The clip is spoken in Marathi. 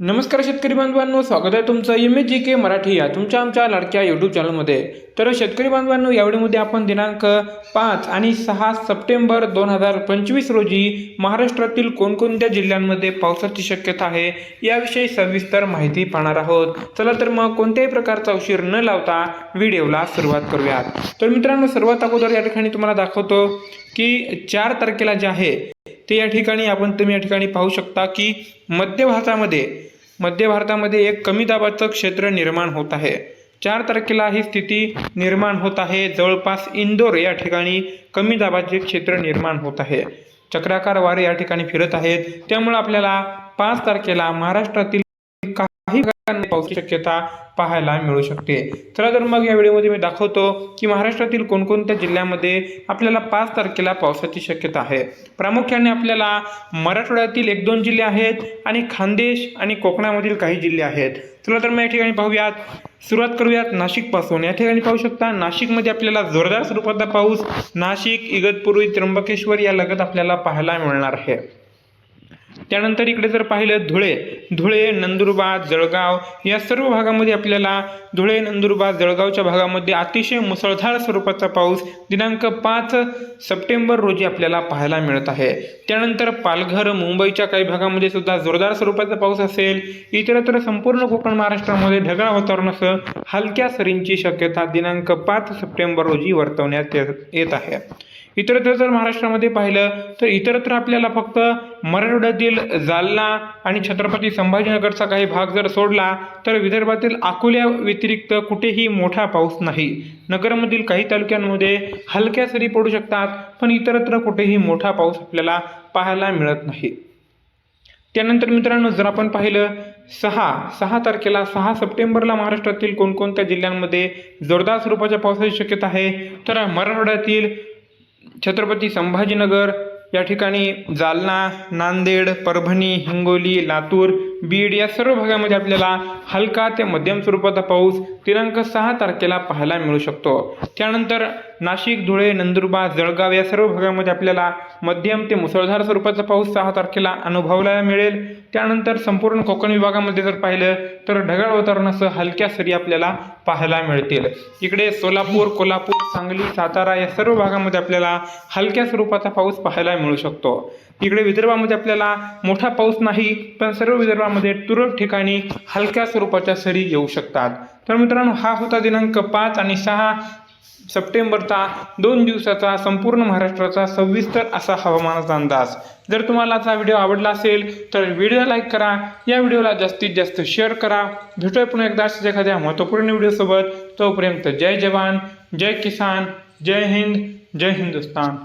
नमस्कार शेतकरी बांधवांनो स्वागत आहे तुमचं M H G K Marathi या तुमच्या आमच्या लाडक्या यूट्यूब चॅनलमध्ये तर शेतकरी बांधवांनो यावेळीमध्ये आपण दिनांक पाच आणि सहा सप्टेंबर दोन हजार पंचवीस रोजी महाराष्ट्रातील कोणकोणत्या जिल्ह्यांमध्ये पावसाची शक्यता आहे याविषयी सविस्तर माहिती पाहणार आहोत. चला तर मग कोणत्याही प्रकारचा उशीर न लावता व्हिडिओला सुरुवात करूयात. तर मित्रांनो सर्वात अगोदर या ठिकाणी तुम्हाला दाखवतो की चार तारखेला जे आहे ते या ठिकाणी आपण तुम्ही या ठिकाणी पाहू शकता की मध्य भारतामध्ये मध्य भारतामध्ये एक कमी दाबाचं क्षेत्र निर्माण होत आहे. चार तारखेला ही स्थिती निर्माण होत आहे. जवळपास इंदोर या ठिकाणी कमी दाबाचे क्षेत्र निर्माण होत आहे. चक्राकार वारे या ठिकाणी फिरत आहेत. त्यामुळे आपल्याला पाच तारखेला महाराष्ट्रातील काही भागांमध्ये पावसाची शक्यता पाहायला मिळू शकते. चला तर मग या व्हिडिओमध्ये मी दाखवतो की महाराष्ट्रातील कोणकोणत्या जिल्ह्यामध्ये आपल्याला पाच तारखेला पावसाची शक्यता आहे. प्रामुख्याने आपल्याला मराठवाड्यातील एक दोन जिल्हे आहेत आणि खानदेश आणि कोकणामधील काही जिल्हे आहेत. चला तर मग या ठिकाणी पाहूयात. सुरुवात करूयात नाशिकपासून या ठिकाणी पाहू शकता नाशिकमध्ये आपल्याला जोरदार स्वरूपाचा पाऊस नाशिक इगतपुरी त्र्यंबकेश्वर या लगत आपल्याला पाहायला मिळणार आहे. त्यानंतर इकडे जर पाहिलं धुळे धुळे नंदुरबार जळगाव या सर्व भागामध्ये आपल्याला धुळे नंदुरबार जळगावच्या भागामध्ये अतिशय मुसळधार स्वरूपाचा पाऊस दिनांक पाच सप्टेंबर रोजी आपल्याला पाहायला मिळत आहे. त्यानंतर पालघर मुंबईच्या काही भागामध्ये सुद्धा जोरदार स्वरूपाचा पाऊस असेल. इतरत्र संपूर्ण कोकण महाराष्ट्रामध्ये ढगाळ वातावरणासह हलक्या सरींची शक्यता दिनांक पाच सप्टेंबर रोजी वर्तवण्यात येत आहे. इतरत्र जर महाराष्ट्रामध्ये पाहिलं तर इतरत्र आपल्याला फक्त विदर्भातील जालना आणि छत्रपती संभाजीनगरचा काही भाग जर सोडला तर विदर्भातील अकोल्या व्यतिरिक्त कुठेही मोठा पाऊस नाही. नगरमधील काही तालुक्यांमध्ये हलक्या सरी पडू शकतात पण इतरत्र कुठेही मोठा पाऊस आपल्याला पाहायला मिळत नाही. त्यानंतर मित्रांनो जर आपण पाहिलं सहा सहा तारखेला सहा सप्टेंबरला महाराष्ट्रातील कोणकोणत्या जिल्ह्यांमध्ये जोरदार स्वरूपाच्या पावसाची शक्यता आहे? तर मराठवाड्यातील छत्रपती संभाजीनगर या ठिकाणी जालना नांदेड परभणी हिंगोली लातूर बीड या सर्व भागामध्ये आपल्याला हलका ते मध्यम स्वरूपाचा पाऊस दिनांक सहा तारखेला पाहायला मिळू शकतो. त्यानंतर नाशिक धुळे नंदुरबार जळगाव या सर्व भागामध्ये आपल्याला मध्यम ते मुसळधार स्वरूपाचा पाऊस सहा तारखेला अनुभवला मिळेल. त्यानंतर संपूर्ण कोकण विभागामध्ये जर पाहिलं तर ढगाळ वातावरणासह हलक्या सरी आपल्याला पाहायला मिळतील. इकडे सोलापूर कोल्हापूर सांगली सातारा या सर्व भागामध्ये आपल्याला हलक्या स्वरूपाचा पाऊस पाहायला मिळू शकतो. इकडे विदर्भामध्ये आपल्याला मोठा पाऊस नाही पण सर्व विदर्भामध्ये तुरळक ठिकाणी हलक्या स्वरूपाच्या सरी येऊ शकतात. तर मित्रांनो हा होता दिनांक पाच आणि सहा सप्टेंबरचा दोन दिवसाचा संपूर्ण महाराष्ट्राचा सविस्तर असा हवामानाचा अंदाज. जर तुम्हाला हा व्हिडिओ आवडला असेल तर व्हिडिओ लाईक करा या व्हिडिओला जास्तीत जास्त शेअर करा. भेटूया पुन्हा एकदा अशाच एखाद्या महत्त्वपूर्ण व्हिडिओसोबत. तोपर्यंत जय जवान जय किसान जय हिंद जय हिंदुस्तान.